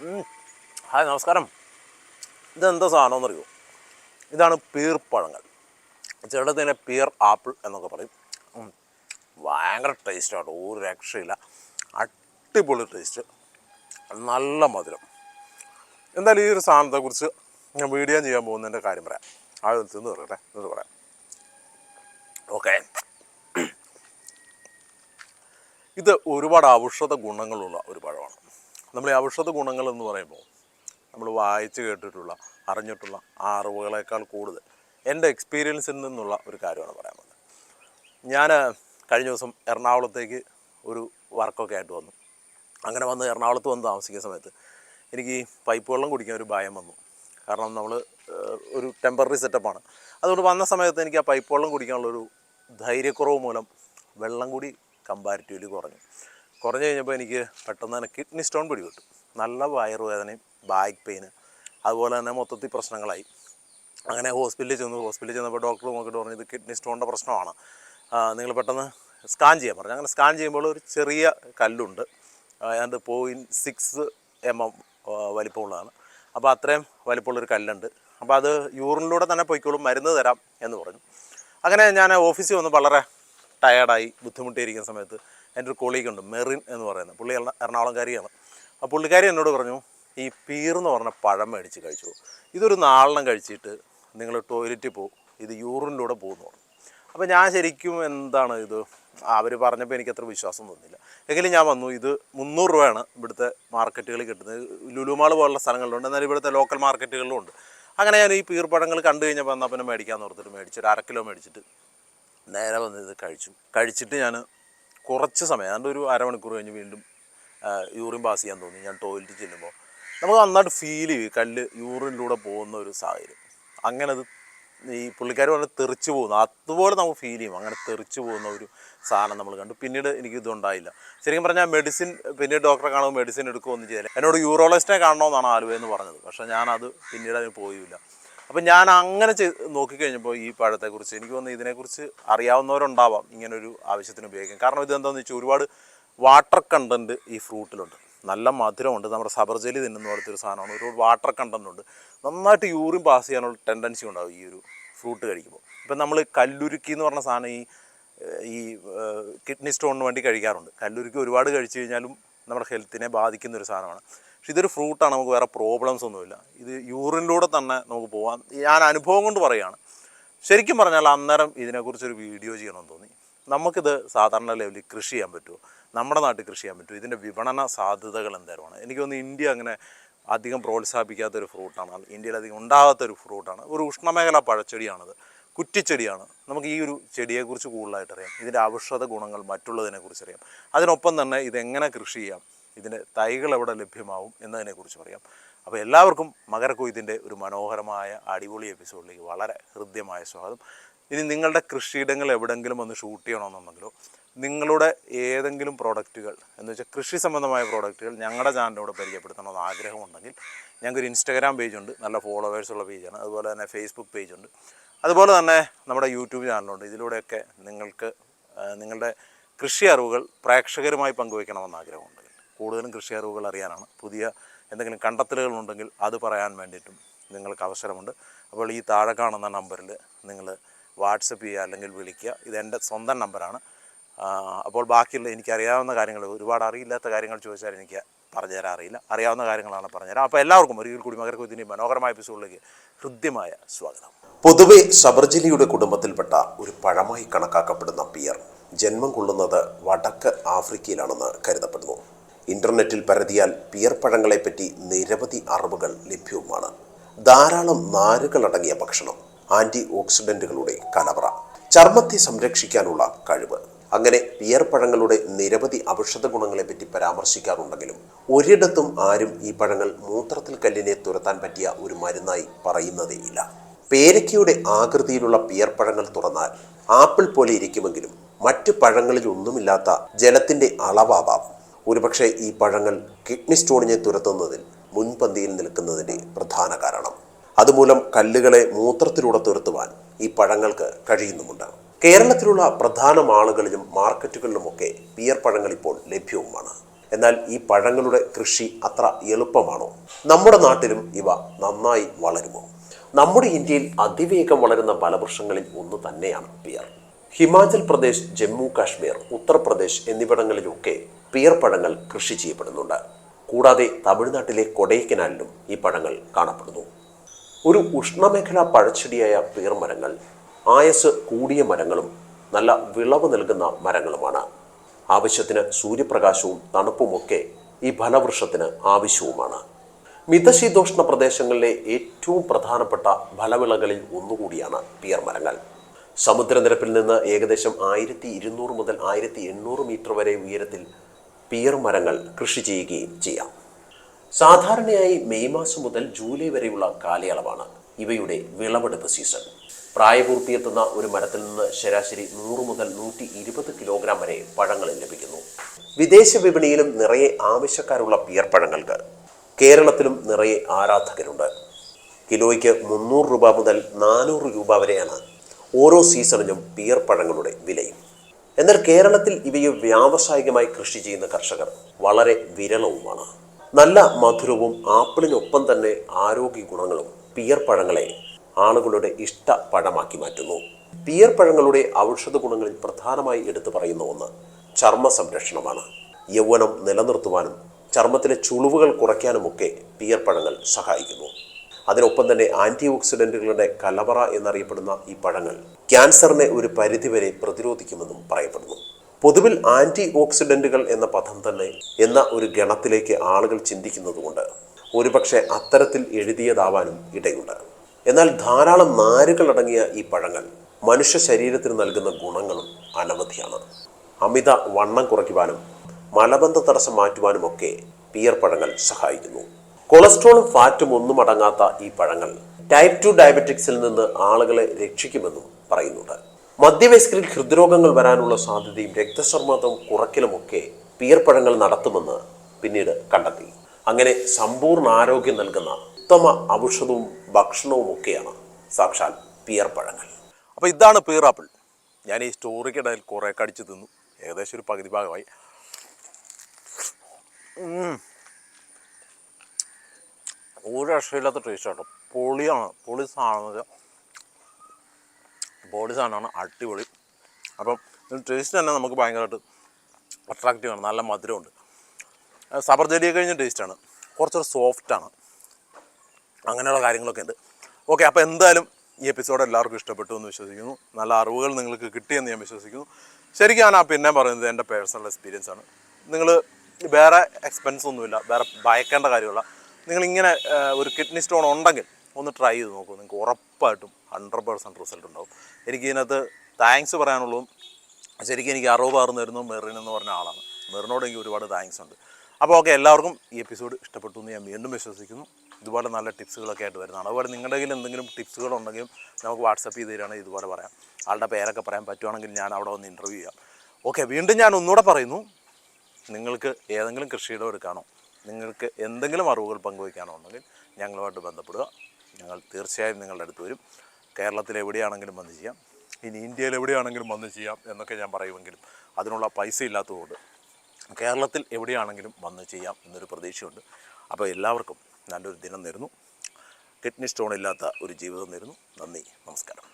Hi നമസ്കാരം. ഇതെന്താ സാധനമെന്ന് അറിയുമോ ഇതാണ് പീർ പഴങ്ങൾ. ചിലടത്തിനെ പീർ ആപ്പിൾ എന്നൊക്കെ പറയും. ഭയങ്കര ടേസ്റ്റാണ്. ഒരു രക്ഷയില്ല. അടിപൊളി ടേസ്റ്റ്. നല്ല മധുരം. എന്തായാലും ഈ ഒരു സാധനത്തെക്കുറിച്ച് ഞാൻ വീഡിയോ ചെയ്യാൻ പോകുന്നതിന്റെ കാര്യം പറയാം. ആദ്യം തിന്ന് പറയട്ടെ. എന്നിട്ട് പറയാം ഓക്കെ. ഇത് ഒരുപാട് ഔഷധ ഗുണങ്ങളുള്ള ഒരു നമ്മൾ ഈ ഔഷധ ഗുണങ്ങൾ എന്ന് പറയുമ്പോൾ നമ്മൾ വായിച്ച് കേട്ടിട്ടുള്ള അറിഞ്ഞിട്ടുള്ള ആ അറിവുകളേക്കാൾ കൂടുതൽ എന്റെ എക്സ്പീരിയൻസിൽ നിന്നുള്ള ഒരു കാര്യമാണ് പറയാൻ പോകുന്നത്. ഞാൻ കഴിഞ്ഞ ദിവസം എറണാകുളത്തേക്ക് ഒരു വർക്കൊക്കെ ആയിട്ട് വന്നു. അങ്ങനെ വന്ന് എറണാകുളത്ത് വന്ന് താമസിക്കുന്ന സമയത്ത് എനിക്ക് പൈപ്പ് വെള്ളം കുടിക്കാൻ ഒരു ഭയം വന്നു. കാരണം നമ്മൾ ഒരു ടെമ്പററി സെറ്റപ്പാണ് അതുകൊണ്ട് വന്ന സമയത്ത് എനിക്ക് ആ പൈപ്പ് വെള്ളം കുടിക്കാനുള്ളൊരു ധൈര്യക്കുറവ് മൂലം വെള്ളം കൂടി കമ്പാരിറ്റീവ്ലി കുറഞ്ഞു. കുറഞ്ഞു കഴിഞ്ഞപ്പോൾ എനിക്ക് പെട്ടെന്ന് തന്നെ കിഡ്നി സ്റ്റോൺ പിടിപെട്ടു. നല്ല വയറുവേദനയും ബാക്ക് പെയിന് അതുപോലെ തന്നെ മൊത്തത്തിൽ പ്രശ്നങ്ങളായി. അങ്ങനെ ഹോസ്പിറ്റലിൽ ചെന്നു. ഹോസ്പിറ്റലിൽ ചെന്നപ്പോൾ ഡോക്ടർ നോക്കിയിട്ട് പറഞ്ഞു ഇത് കിഡ്നി സ്റ്റോണിന്റെ പ്രശ്നമാണ്. നിങ്ങൾ പെട്ടെന്ന് സ്കാൻ ചെയ്യാൻ പറഞ്ഞു. അങ്ങനെ സ്കാൻ ചെയ്യുമ്പോൾ ഒരു ചെറിയ കല്ലുണ്ട്. അതിന്റെ പോയിന്റ് സിക്സ് എം എം വലിപ്പമുള്ളതാണ്. അപ്പോൾ അത്രയും വലിപ്പമുള്ളൊരു കല്ലുണ്ട്. അപ്പോൾ അത് യൂറിനിലൂടെ തന്നെ പോയിക്കോളും മരുന്ന് തരാം എന്ന് പറഞ്ഞു. അങ്ങനെ ഞാൻ ഓഫീസിൽ വന്ന് വളരെ ടയേർഡായി ബുദ്ധിമുട്ടിയിരിക്കുന്ന സമയത്ത് എന്റെ ഒരു കൊളീഗുണ്ട് മെറിൻ എന്ന് പറയുന്നത് പുള്ളി എറണ- എറണാകുളംകാരിയാണ്. ആ പുള്ളിക്കാരി എന്നോട് പറഞ്ഞു ഈ പീർ എന്ന് പറഞ്ഞ പഴം മേടിച്ച് കഴിച്ചു. ഇതൊരു നാളെണ്ണം കഴിച്ചിട്ട് നിങ്ങൾ ടോയ്ലറ്റിൽ പോകും ഇത് യൂറിനിലൂടെ പോകുന്നു പറഞ്ഞു. അപ്പോൾ ഞാൻ ശരിക്കും എന്താണ് ഇത്? അവർ പറഞ്ഞപ്പോൾ എനിക്ക് അത്ര വിശ്വാസം തോന്നിയില്ല. എങ്കിലും ഞാൻ വന്നു ഇത് മുന്നൂറ് രൂപയാണ് ഇവിടുത്തെ മാർക്കറ്റുകളിൽ കിട്ടുന്നത്. ലുലുമാൾ പോലുള്ള സ്ഥലങ്ങളിലുണ്ട് എന്നാലും ഇവിടുത്തെ ലോക്കൽ മാർക്കറ്റുകളിലും ഉണ്ട്. അങ്ങനെ ഞാൻ ഈ പീർപ്പഴങ്ങൾ കണ്ടു കഴിഞ്ഞപ്പോൾ എന്നാൽ പിന്നെ മേടിക്കാമെന്ന് ഓർത്തിട്ട് മേടിച്ചു ഒരു അര കിലോ മേടിച്ചിട്ട് നേരെ വന്ന് ഇത് കഴിച്ചു. കഴിച്ചിട്ട് ഞാൻ കുറച്ച് സമയം അതുകൊണ്ട് ഒരു അരമണിക്കൂർ കഴിഞ്ഞ് വീണ്ടും യൂറിൻ പാസ് ചെയ്യാൻ തോന്നി. ഞാൻ ടോയ്ലറ്റിൽ ചെല്ലുമ്പോൾ നമുക്ക് നന്നായിട്ട് ഫീൽ ചെയ്യും കല്ല് യൂറിനിലൂടെ പോകുന്ന ഒരു സാഹചര്യം. അങ്ങനെ അത് ഈ പുള്ളിക്കാർ പറഞ്ഞാൽ തെറിച്ച് പോകുന്നു. അതുപോലെ നമുക്ക് ഫീൽ ചെയ്യും. അങ്ങനെ തെറിച്ച് പോകുന്ന ഒരു സാധനം നമ്മൾ കണ്ടു. പിന്നീട് എനിക്ക് ഇതുണ്ടായില്ല ശരിക്കും പറഞ്ഞാൽ മെഡിസിൻ പിന്നീട് ഡോക്ടറെ കാണുമ്പോൾ മെഡിസിൻ എടുക്കുകയൊന്നും ചെയ്തില്ല എന്നോട് യൂറോളജിസ്റ്റിനെ കാണണമെന്നാണ് ആലുവയെന്ന് പറഞ്ഞത്. പക്ഷേ ഞാനത് പിന്നീട് അതിന് പോയില്ല. അപ്പം ഞാൻ അങ്ങനെ ചെയ്ത് നോക്കിക്കഴിഞ്ഞപ്പോൾ ഈ പഴത്തെക്കുറിച്ച് എനിക്ക് തോന്നുന്നു ഇതിനെക്കുറിച്ച് അറിയാവുന്നവരുണ്ടാവാം ഇങ്ങനൊരു ആവശ്യത്തിന് ഉപയോഗിക്കാം കാരണം ഇതെന്താണെന്ന് വെച്ചാൽ ഒരുപാട് വാട്ടർ കണ്ടന്റ് ഈ ഫ്രൂട്ടിലുണ്ട്. നല്ല മധുരമുണ്ട്. നമ്മുടെ സബർജലി തിന്നുന്ന പോലത്തെ ഒരു സാധനമാണ്. ഒരുപാട് വാട്ടർ കണ്ടന്റ് ഉണ്ട്. നന്നായിട്ട് യൂറിൻ പാസ് ചെയ്യാനുള്ള ടെൻഡൻസി ഉണ്ടാവും ഈ ഒരു ഫ്രൂട്ട് കഴിക്കുമ്പോൾ ഇപ്പം നമ്മൾ കല്ലുരുക്കി എന്ന് പറഞ്ഞ സാധനം ഈ ഈ കിഡ്നി സ്റ്റോണിന് വേണ്ടി കഴിക്കാറുണ്ട്. കല്ലുരുക്കി ഒരുപാട് കഴിച്ചു കഴിഞ്ഞാലും നമ്മുടെ ഹെൽത്തിനെ ബാധിക്കുന്ന ഒരു സാധനമാണ്. പക്ഷെ ഇതൊരു ഫ്രൂട്ടാണ് നമുക്ക് വേറെ പ്രോബ്ലംസ് ഒന്നുമില്ല. ഇത് യൂറിനിലൂടെ തന്നെ നമുക്ക് പോകാം ഞാൻ അനുഭവം കൊണ്ട് പറയുകയാണ് ശരിക്കും പറഞ്ഞാൽ അന്നേരം ഇതിനെക്കുറിച്ചൊരു വീഡിയോ ചെയ്യണമെന്ന് തോന്നി. നമുക്കിത് സാധാരണ ലെവലിൽ കൃഷി ചെയ്യാൻ പറ്റുമോ? നമ്മുടെ നാട്ടിൽ കൃഷി ചെയ്യാൻ പറ്റുമോ? ഇതിന്റെ വിപണന സാധ്യതകൾ എന്തേരമാണ് എനിക്ക് തോന്നുന്നു ഇന്ത്യ അങ്ങനെ അധികം പ്രോത്സാഹിപ്പിക്കാത്തൊരു ഫ്രൂട്ടാണ് ഇന്ത്യയിൽ അധികം ഉണ്ടാകാത്തൊരു ഫ്രൂട്ടാണ് ഒരു ഉഷ്ണമേഖല പഴച്ചെടിയാണത്. കുറ്റിച്ചെടിയാണ്. നമുക്ക് ഈ ഒരു ചെടിയെക്കുറിച്ച് കൂടുതലായിട്ട് അറിയാം ഇതിന്റെ ഔഷധ ഗുണങ്ങൾ മറ്റുള്ളതിനെക്കുറിച്ച് അറിയാം അതിനൊപ്പം തന്നെ ഇതെങ്ങനെ കൃഷി ചെയ്യാം? ഇതിന്റെ തൈകൾ എവിടെ ലഭ്യമാവും എന്നതിനെക്കുറിച്ച് പറയാം. അപ്പോൾ എല്ലാവർക്കും മകരക്കൊയ്ത്തിന്റെ ഒരു മനോഹരമായ അടിപൊളി എപ്പിസോഡിലേക്ക് വളരെ ഹൃദ്യമായ സ്വാഗതം. ഇനി നിങ്ങളുടെ കൃഷിയിടങ്ങൾ എവിടെങ്കിലും ഒന്ന് ഷൂട്ട് ചെയ്യണമെന്നുണ്ടെങ്കിലോ നിങ്ങളുടെ ഏതെങ്കിലും പ്രോഡക്റ്റുകൾ എന്ന് വെച്ചാൽ കൃഷി സംബന്ധമായ പ്രോഡക്റ്റുകൾ ഞങ്ങളുടെ ചാനലിലൂടെ പരിചയപ്പെടുത്തണമെന്ന് ആഗ്രഹമുണ്ടെങ്കിൽ ഞങ്ങൾക്കൊരു ഇൻസ്റ്റാഗ്രാം പേജുണ്ട് നല്ല ഫോളോവേഴ്സുള്ള പേജാണ് അതുപോലെ തന്നെ ഫേസ്ബുക്ക് പേജുണ്ട്. അതുപോലെ തന്നെ നമ്മുടെ യൂട്യൂബ് ചാനലുണ്ട്. ഇതിലൂടെയൊക്കെ നിങ്ങൾക്ക് നിങ്ങളുടെ കൃഷി അറിവുകൾ പ്രേക്ഷകരുമായി പങ്കുവയ്ക്കണമെന്ന് ആഗ്രഹമുണ്ടെങ്കിൽ കൂടുതലും കൃഷി അറിവുകൾ അറിയാനാണ്. പുതിയ എന്തെങ്കിലും കണ്ടെത്തലുകളുണ്ടെങ്കിൽ അത് പറയാൻ വേണ്ടിയിട്ടും നിങ്ങൾക്ക് അവസരമുണ്ട്. അപ്പോൾ ഈ താഴെ കാണുന്ന നമ്പറിൽ നിങ്ങൾ വാട്സപ്പ് ചെയ്യുക അല്ലെങ്കിൽ വിളിക്കുക. ഇത് എന്റെ സ്വന്തം നമ്പറാണ്. അപ്പോൾ ബാക്കിയുള്ള എനിക്കറിയാവുന്ന കാര്യങ്ങൾ ഒരുപാട് അറിയില്ലാത്ത കാര്യങ്ങൾ ചോദിച്ചാൽ എനിക്ക് പറഞ്ഞുതരാൻ അറിയില്ല. അറിയാവുന്ന കാര്യങ്ങളാണ് പറഞ്ഞുതരാം. അപ്പോൾ എല്ലാവർക്കും ഒരിക്കൽ കൂടി മകരക്കുതിന്റെ മനോഹരമായ എപ്പിസോഡിലേക്ക് ഹൃദ്യമായ സ്വാഗതം. പൊതുവെ സബർജിലിയുടെ കുടുംബത്തിൽപ്പെട്ട ഒരു പഴമായി കണക്കാക്കപ്പെടുന്ന പിയർ ജന്മം കൊള്ളുന്നത് വടക്ക് ആഫ്രിക്കയിലാണെന്ന് കരുതപ്പെടുന്നു. ഇന്റർനെറ്റിൽ പരതിയാൽ പിയർ പഴങ്ങളെപ്പറ്റി നിരവധി അറിവുകൾ ലഭ്യവുമാണ്. ധാരാളം നാരുകളടങ്ങിയ ഭക്ഷണം ആന്റി ഓക്സിഡന്റുകളുടെ കലവറ ചർമ്മത്തെ സംരക്ഷിക്കാനുള്ള കഴിവ്. അങ്ങനെ പിയർ പഴങ്ങളുടെ നിരവധി ഔഷധ ഗുണങ്ങളെപ്പറ്റി പരാമർശിക്കാറുണ്ടെങ്കിലും ഒരിടത്തും ആരും ഈ പഴങ്ങൾ മൂത്രത്തിൽ കല്ലിനെ തുരത്താൻ പറ്റിയ ഒരു മരുന്നായി പറയുന്നതേയില്ല പേരക്കയുടെ ആകൃതിയിലുള്ള പിയർ പഴങ്ങൾ തുറന്നാൽ ആപ്പിൾ പോലെ ഇരിക്കുമെങ്കിലും മറ്റു പഴങ്ങളിൽ ഒന്നുമില്ലാത്ത ജലത്തിന്റെ അളവാവാം ഒരുപക്ഷെ ഈ പഴങ്ങൾ കിഡ്നി സ്റ്റോണിനെ തുരത്തുന്നതിൽ മുൻപന്തിയിൽ നിൽക്കുന്നതിന്റെ പ്രധാന കാരണം. അതുമൂലം കല്ലുകളെ മൂത്രത്തിലൂടെ തുരത്തുവാൻ ഈ പഴങ്ങൾക്ക് കഴിയുന്നുമുണ്ട്. കേരളത്തിലുള്ള പ്രധാന മാളുകളിലും മാർക്കറ്റുകളിലുമൊക്കെ പിയർ പഴങ്ങൾ ഇപ്പോൾ ലഭ്യവുമാണ്. എന്നാൽ ഈ പഴങ്ങളുടെ കൃഷി അത്ര എളുപ്പമാണോ? നമ്മുടെ നാട്ടിലും ഇവ നന്നായി വളരുമോ? നമ്മുടെ ഇന്ത്യയിൽ അതിവേഗം വളരുന്ന ഫലവൃക്ഷങ്ങളിൽ ഒന്ന് തന്നെയാണ് പിയർ. ഹിമാചൽ പ്രദേശ് ജമ്മു കാശ്മീർ ഉത്തർപ്രദേശ് എന്നിവിടങ്ങളിലൊക്കെ പിയർ പഴങ്ങൾ കൃഷി ചെയ്യപ്പെടുന്നുണ്ട്. കൂടാതെ തമിഴ്നാട്ടിലെ കൊടൈക്കനാലിലും ഈ പഴങ്ങൾ കാണപ്പെടുന്നു. ഒരു ഉഷ്ണമേഖലാ പഴച്ചെടിയായ പിയർ മരങ്ങൾ ആയസ് കൂടിയ മരങ്ങളും നല്ല വിളവ് നൽകുന്ന മരങ്ങളുമാണ്. ആവശ്യത്തിന് സൂര്യപ്രകാശവും തണുപ്പുമൊക്കെ ഈ ഫലവൃക്ഷത്തിന് ആവശ്യവുമാണ്. മിതശീതോഷ്ണ പ്രദേശങ്ങളിലെ ഏറ്റവും പ്രധാനപ്പെട്ട ഫലവിളകളിൽ ഒന്നുകൂടിയാണ് പിയർ മരങ്ങൾ. സമുദ്രനിരപ്പിൽ നിന്ന് ഏകദേശം ആയിരത്തി ഇരുന്നൂറ് മുതൽ ആയിരത്തി എണ്ണൂറ് മീറ്റർ വരെ ഉയരത്തിൽ പിയർ മരങ്ങൾ കൃഷി ചെയ്യുകയും ചെയ്യാം. സാധാരണയായി മെയ് മാസം മുതൽ ജൂലൈ വരെയുള്ള കാലയളവാണ് ഇവയുടെ വിളവെടുപ്പ് സീസൺ. പ്രായപൂർത്തിയെത്തുന്ന ഒരു മരത്തിൽ നിന്ന് ശരാശരി നൂറ് മുതൽ നൂറ്റി ഇരുപത് കിലോഗ്രാം വരെ പഴങ്ങൾ ലഭിക്കുന്നു. വിദേശ വിപണിയിലും നിറയെ ആവശ്യക്കാരുള്ള പിയർ പഴങ്ങൾക്ക് കേരളത്തിലും നിറയെ ആരാധകരുണ്ട്. കിലോയ്ക്ക് മുന്നൂറ് രൂപ മുതൽ നാനൂറ് രൂപ വരെയാണ് ഓരോ സീസണിലും പിയർ പഴങ്ങളുടെ വിലയും. എന്നാൽ കേരളത്തിൽ ഇവയെ വ്യാവസായികമായി കൃഷി ചെയ്യുന്ന കർഷകർ വളരെ വിരളവുമാണ്. നല്ല മധുരവും ആപ്പിളിനൊപ്പം തന്നെ ആരോഗ്യ ഗുണങ്ങളും പിയർ പഴങ്ങളെ ആളുകളുടെ ഇഷ്ട പഴമാക്കി മാറ്റുന്നു. പിയർ പഴങ്ങളുടെ ഔഷധ ഗുണങ്ങളിൽ പ്രധാനമായി എടുത്തു പറയുന്ന ഒന്ന് ചർമ്മ സംരക്ഷണമാണ് യൗവനം നിലനിർത്തുവാനും ചർമ്മത്തിലെ ചുളിവുകൾ കുറയ്ക്കാനുമൊക്കെ പിയർ പഴങ്ങൾ സഹായിക്കുന്നു. അതിനൊപ്പം തന്നെ ആന്റി ഓക്സിഡന്റുകളുടെ കലവറ എന്നറിയപ്പെടുന്ന ഈ പഴങ്ങൾ ക്യാൻസറിനെ ഒരു പരിധിവരെ പ്രതിരോധിക്കുമെന്നും പറയപ്പെടുന്നു. പൊതുവിൽ ആന്റി ഓക്സിഡന്റുകൾ എന്ന പദം തന്നെ എന്ന ഒരു ഗണത്തിലേക്ക് ആളുകൾ ചിന്തിക്കുന്നതുകൊണ്ട് ഒരുപക്ഷെ അത്തരത്തിൽ എഴുതിയതാവാനും ഇടയുണ്ട്. എന്നാൽ ധാരാളം നാരുകൾ അടങ്ങിയ ഈ പഴങ്ങൾ മനുഷ്യ ശരീരത്തിന് നൽകുന്ന ഗുണങ്ങളും അനവധിയാണ്. അമിത വണ്ണം കുറയ്ക്കുവാനും മലബന്ധ തടസ്സം മാറ്റുവാനുമൊക്കെ പിയർ പഴങ്ങൾ സഹായിക്കുന്നു. കൊളസ്ട്രോളും ഫാറ്റും ഒന്നും അടങ്ങാത്ത ഈ പഴങ്ങൾ ടൈപ്പ് ടു ഡയബറ്റിക്സിൽ നിന്ന് ആളുകളെ രക്ഷിക്കുമെന്നും പറയുന്നുണ്ട്. മധ്യവയസ്കരിൽ ഹൃദ്രോഗങ്ങൾ വരാനുള്ള സാധ്യതയും രക്തസമ്മർദ്ദം കുറയ്ക്കലുമൊക്കെ പിയർ പഴങ്ങൾ നടത്തുമെന്ന് പിന്നീട് കണ്ടെത്തി. അങ്ങനെ സമ്പൂർണ ആരോഗ്യം നൽകുന്ന ഉത്തമ ഔഷധവും ഭക്ഷണവും ഒക്കെയാണ് സാക്ഷാൽ പിയർ പഴങ്ങൾ. അപ്പോൾ ഇതാണ് പിയറാപ്പിൾ ഞാൻ ഈ സ്റ്റോറിക്കിടയിൽ കുറേ കടിച്ച് തിന്നു. ഏകദേശം ഒരു പകുതി ഭാഗമായി. ഒരു രക്ഷയില്ലാത്ത ടേസ്റ്റ് കേട്ടോ പൊളിയാണ്. പൊളി സാധനം പൊളി സാധനമാണ് അടിപൊളി. അപ്പം ടേസ്റ്റ് തന്നെ നമുക്ക് ഭയങ്കരമായിട്ട് അട്രാക്റ്റീവ് ആണ്. നല്ല മധുരമുണ്ട്. സബർ ജലിയെ കഴിഞ്ഞ ടേസ്റ്റാണ് കുറച്ചൊരു സോഫ്റ്റാണ് അങ്ങനെയുള്ള കാര്യങ്ങളൊക്കെ ഉണ്ട്. ഓക്കെ അപ്പോൾ എന്തായാലും ഈ എപ്പിസോഡ് എല്ലാവർക്കും ഇഷ്ടപ്പെട്ടു എന്ന് വിശ്വസിക്കുന്നു. നല്ല അറിവുകൾ നിങ്ങൾക്ക് കിട്ടിയെന്ന് ഞാൻ വിശ്വസിക്കുന്നു. ശരിക്കും ഞാൻ ആ പിന്നെ പറയുന്നത് എന്റെ പേഴ്സണൽ എക്സ്പീരിയൻസ് ആണ്. നിങ്ങൾ വേറെ എക്സ്പെൻസ് ഒന്നുമില്ല. വേറെ ഭയക്കേണ്ട കാര്യമില്ല. നിങ്ങളിങ്ങനെ ഇങ്ങനെ ഒരു കിഡ്നി സ്റ്റോൺ ഉണ്ടെങ്കിൽ ഒന്ന് ട്രൈ ചെയ്ത് നോക്കൂ. നിങ്ങൾക്ക് ഉറപ്പായിട്ടും ഹൺഡ്രഡ് പേഴ്സന്റ് റിസൾട്ട് ഉണ്ടാവും. എനിക്ക് ഇതിനകത്ത് താങ്ക്സ് പറയാനുള്ളതും ശരിക്കും എനിക്ക് അറിവ് പകർന്നു തരുന്നു മെറിൻ എന്ന് പറഞ്ഞ ആളാണ്. മെറിനോട് എനിക്ക് ഒരുപാട് താങ്ക്സ് ഉണ്ട്. അപ്പോൾ ഓക്കെ എല്ലാവർക്കും ഈ എപ്പിസോഡ് ഇഷ്ടപ്പെട്ടു എന്ന് ഞാൻ വീണ്ടും വിശ്വസിക്കുന്നു. ഇതുപോലെ നല്ല ടിപ്സുകളൊക്കെ ആയിട്ട് വരുന്നതാണ്. അതുപോലെ നിങ്ങളുടെ കയ്യിൽ എന്തെങ്കിലും ടിപ്സുകളുണ്ടെങ്കിൽ നമുക്ക് വാട്സപ്പ് ചെയ്ത് തരികയാണെങ്കിൽ ഇതുപോലെ പറയാം. ആളുടെ പേരൊക്കെ പറയാൻ പറ്റുവാണെങ്കിൽ ഞാൻ അവിടെ വന്ന് ഇന്റർവ്യൂ ചെയ്യാം. ഓക്കെ വീണ്ടും ഞാൻ ഒന്നുകൂടെ പറയുന്നു. നിങ്ങൾക്ക് ഏതെങ്കിലും കൃഷിയിടം എടുക്കാനോ നിങ്ങൾക്ക് എന്തെങ്കിലും അറിവുകൾ പങ്കുവയ്ക്കാനുണ്ടെങ്കിൽ ഞങ്ങളുമായിട്ട് ബന്ധപ്പെടുക. ഞങ്ങൾ തീർച്ചയായും നിങ്ങളുടെ അടുത്ത് വരും. കേരളത്തിൽ എവിടെയാണെങ്കിലും വന്ന് ചെയ്യാം. ഇനി ഇന്ത്യയിൽ എവിടെയാണെങ്കിലും വന്ന് ചെയ്യാം എന്നൊക്കെ ഞാൻ പറയുമെങ്കിലും അതിനുള്ള പൈസ ഇല്ലാത്തതുകൊണ്ട് കേരളത്തിൽ എവിടെയാണെങ്കിലും വന്ന് ചെയ്യാം എന്നൊരു പ്രതീക്ഷയുണ്ട്. അപ്പോൾ എല്ലാവർക്കും നല്ലൊരു ദിനം നേരുന്നു. കിഡ്നി സ്റ്റോൺ ഇല്ലാത്ത ഒരു ജീവിതം നേരുന്നു. നന്ദി. നമസ്കാരം.